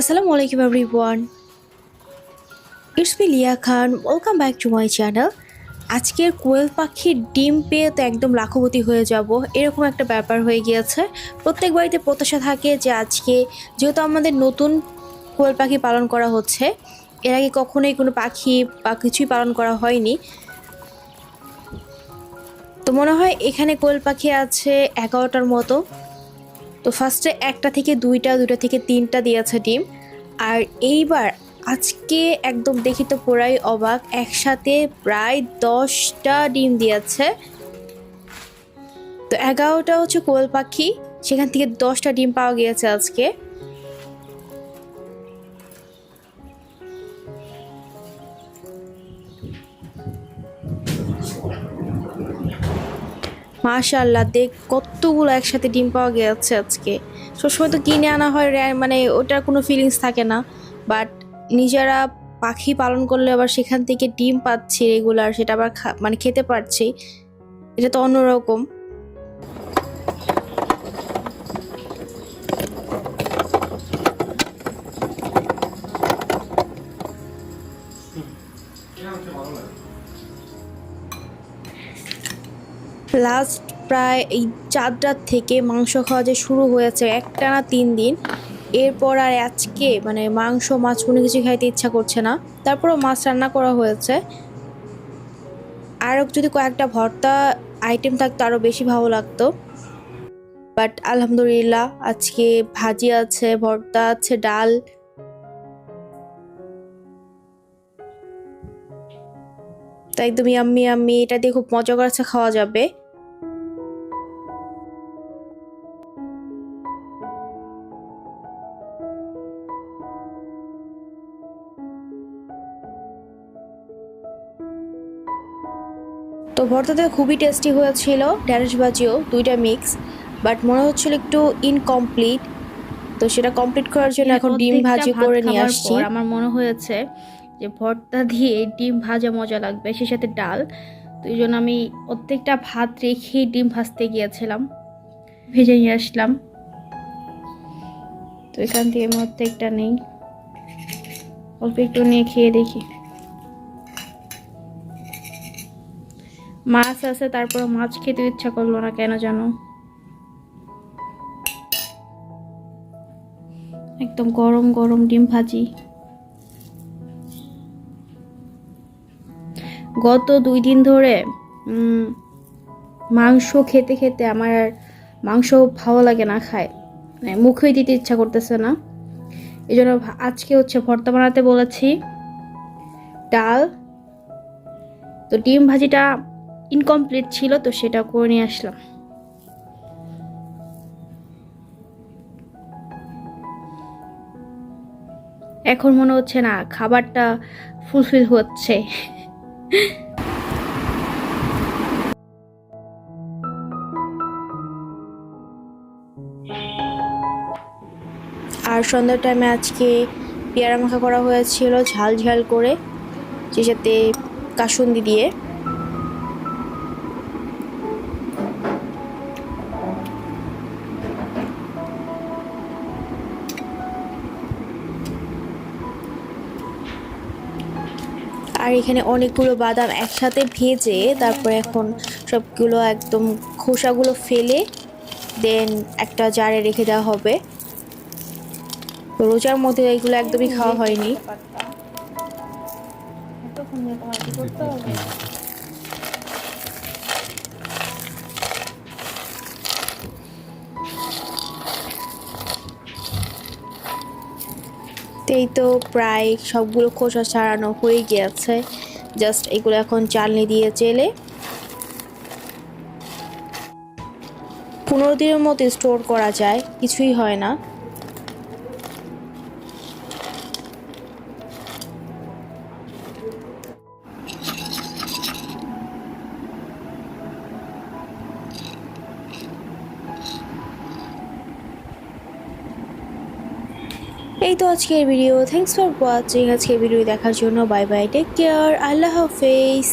আসসালামু আলাইকুম everyone it's me Liya Khan welcome back to my channel আজকের কোয়েল পাখির ডিম পেয়ে তো একদম লাখপতি হয়ে যাব। এরকম একটা ব্যাপার হয়ে গিয়েছে। প্রত্যেক বাড়িতে প্রত্যাশা থাকে যে আজকে যেহেতু আমাদের নতুন কোয়েল পাখি পালন করা হচ্ছে, এর আগে কখনোই কোনো পাখি বা কিছুই পালন করা হয়নি। তো মনে হয় এখানে কোয়েল পাখি আছে এগারোটার মতো। তো ফার্স্টে একটা থেকে দুইটা দুইটা থেকে তিনটা দিয়েছে ডিম। আর এইবার আজকে একদম দেখি তো পুরাই অবাক, একসাথে প্রায় দশটা ডিম দিয়েছে। তো এগারোটা হচ্ছে কোয়াল পাখি, সেখান থেকে দশটা ডিম পাওয়া গিয়েছে আজকে। মাশাল্লাহ দেখ কতগুলো একসাথে ডিম পাওয়া গেছে আজকে। সবসময় তো কিনে আনা হয় মানে ওটার কোনো ফিলিংস থাকে না। বাট নিজেরা পাখি পালন করলে আবার সেখান থেকে ডিম পাচ্ছি রেগুলার সেটা আবার মানে খেতে পারছি। এটা তো অন্যরকম। লাস্ট প্রায় এই চার রাত থেকে মাংস খাওয়া যে শুরু হয়েছে একটানা তিন দিন, এরপর আর আজকে মানে মাংস, মাছ কোনো কিছু খাইতে ইচ্ছা করছে না। তারপরও মাছ রান্না করা হয়েছে। আরও যদি কয়েকটা ভর্তা আইটেম থাকতো, আরও বেশি ভালো লাগতো। বাট আলহামদুলিল্লাহ, আজকে ভাজি আছে, ভর্তা আছে, ডাল তো একদম ইয়াম্মি ইয়াম্মি এটা দিয়ে খুব মজা করে আজকে খাওয়া যাবে। তো ভর্তাতে খুবই টেস্টি হয়েছিল ঢ্যাঁড়স ভাজিও দুইটা মিক্স বাট মনে হচ্ছিল একটু ইনকমপ্লিট তো সেটা কমপ্লিট করার জন্য এখন ডিম ভাজি করে নিয়ে আসছি। আমার মনে হয়েছে যে ভর্তা দিয়ে ডিম ভাজা মজা লাগবে, সেই সাথে ডাল। তো এই জন্য আমি প্রত্যেকটা ভাত রেখেই ডিম ভাজতে গিয়েছিলাম, ভেজে নিয়ে আসলাম। তো এখান থেকে প্রত্যেকটা নেই, অল্প একটু নিয়ে খেয়ে দেখি। মাছ আছে, তারপর মাছ খেতে ইচ্ছা করল না, কেন জানো? একদম গরম গরম ডিম ভাজি। গত দুই দিন ধরে মাংস খেতে খেতে আমার আর মাংস ভালো লাগে না খায়। মানে মুখেই দিতে ইচ্ছা করতেছে না। এই জন্য আজকে হচ্ছে ভর্তা বানাতে বলেছি। ডাল। তো ডিম ভাজিটা ইনকমপ্লিট ছিল, তো সেটা করে নিয়ে আসলাম। এখন মনে হচ্ছে না, খাবারটা ফুলফিল হচ্ছে। আর সন্ধ্যার টাইমে আজকে পেয়ারা মাখা করা হয়েছিল ঝাল ঝাল করে সাথে কাসুন্দি দিয়ে। আর এখানে অনেকগুলো বাদাম একসাথে ভেজে তারপরে এখন সবগুলো একদম খোসাগুলো ফেলে দেন একটা জারে রেখে দেওয়া হবে। রোজার মধ্যে এগুলো একদমই খাওয়া হয়নি। এই তো প্রায় সবগুলো খোসা ছাড়ানো হয়ে গিয়েছে। জাস্ট এগুলো এখন চালনি দিয়ে চেলে। পনেরো দিনের মতো স্টোর করা যায়, কিছুই হয় না। এই তো আজকের ভিডিও থ্যাংকস ফর ওয়াচিং আজকের ভিডিও দেখার জন্য বাই বাই টেক কেয়ার আল্লাহ হাফেজ।